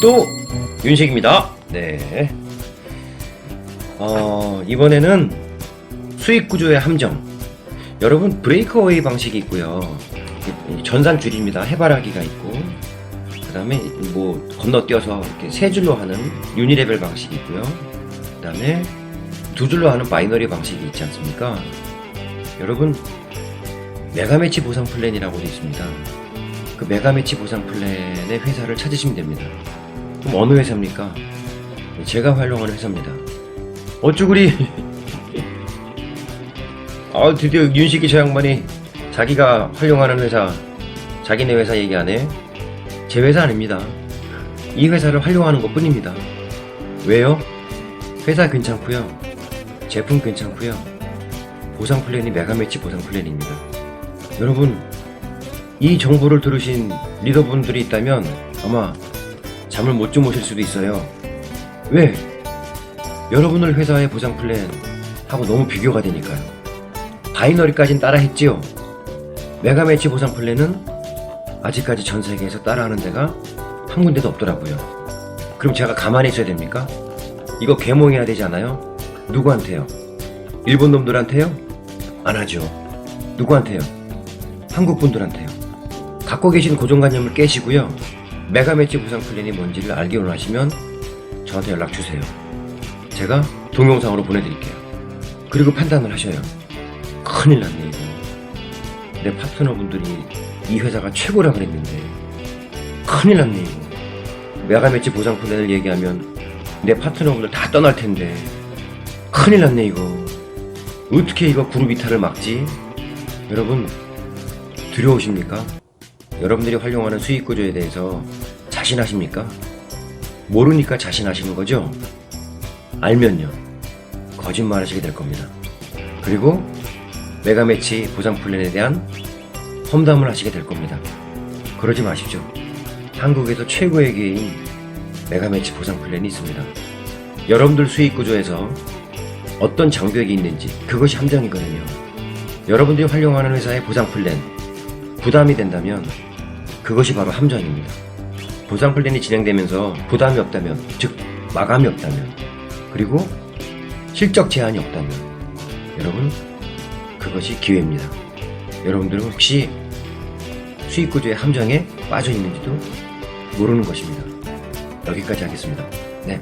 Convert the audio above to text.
또 윤식입니다. 네. 어, 이번에는 수익 구조의 함정. 여러분 브레이크어웨이 방식이 있고요. 이- 이 전산 줄입니다. 해바라기가 있고 그 다음에 뭐 건너뛰어서 이렇게 세 줄로 하는 유니레벨 방식이 있고요. 그 다음에 두 줄로 하는 바이너리 방식이 있지 않습니까? 여러분 메가매치 보상 플랜이라고 되어 있습니다. 그 메가매치 보상 플랜의 회사를 찾으시면 됩니다. 그럼 어느 회사입니까? 제가 활용하는 회사입니다. 어쭈구리 아 드디어 윤식이 저 양반이 자기가 활용하는 회사 자기네 회사 얘기하네. 제 회사 아닙니다. 이 회사를 활용하는 것 뿐입니다. 왜요? 회사 괜찮고요. 제품 괜찮고요. 보상 플랜이 메가매치 보상 플랜입니다. 여러분 이 정보를 들으신 리더분들이 있다면 아마 잠을 못 주무실 수도 있어요. 왜? 여러분을 회사의 보상 플랜 하고 너무 비교가 되니까요. 바이너리까진 따라 했지요. 메가매치 보상 플랜은 아직까지 전 세계에서 따라하는 데가 한 군데도 없더라고요. 그럼 제가 가만히 있어야 됩니까? 이거 개몽해야 되지 않아요? 누구한테요? 일본 놈들한테요? 안 하죠. 누구한테요? 한국 분들한테요. 갖고 계신 고정관념을 깨시고요. 메가매치 보상 플랜이 뭔지를 알기 원하시면 저한테 연락 주세요. 제가 동영상으로 보내드릴게요. 그리고 판단을 하셔요. 큰일 났네 이거 내 파트너분들이 이 회사가 최고라 그랬는데 큰일 났네 이거 메가 매치 보상 플랜을 얘기하면 내 파트너분들 다 떠날 텐데 큰일 났네 이거 어떻게 이거 그룹 이탈을 막지 여러분 두려우십니까? 여러분들이 활용하는 수익 구조에 대해서 자신하십니까? 모르니까 자신하시는 거죠? 알면요 거짓말 하시게 될 겁니다 그리고 메가매치 보상 플랜에 대한 험담을 하시게 될 겁니다. 그러지 마십시오. 한국에서 최고의 기회인 메가매치 보상 플랜이 있습니다. 여러분들 수익 구조에서 어떤 장벽이 있는지 그것이 함정이거든요. 여러분들이 활용하는 회사의 보상 플랜 부담이 된다면 그것이 바로 함정입니다. 보상 플랜이 진행되면서 부담이 없다면 즉 마감이 없다면 그리고 실적 제한이 없다면 여러분 그것이 기회입니다. 여러분들은 혹시 수익 구조의 함정에 빠져 있는지도 모르는 것입니다. 여기까지 하겠습니다. 네.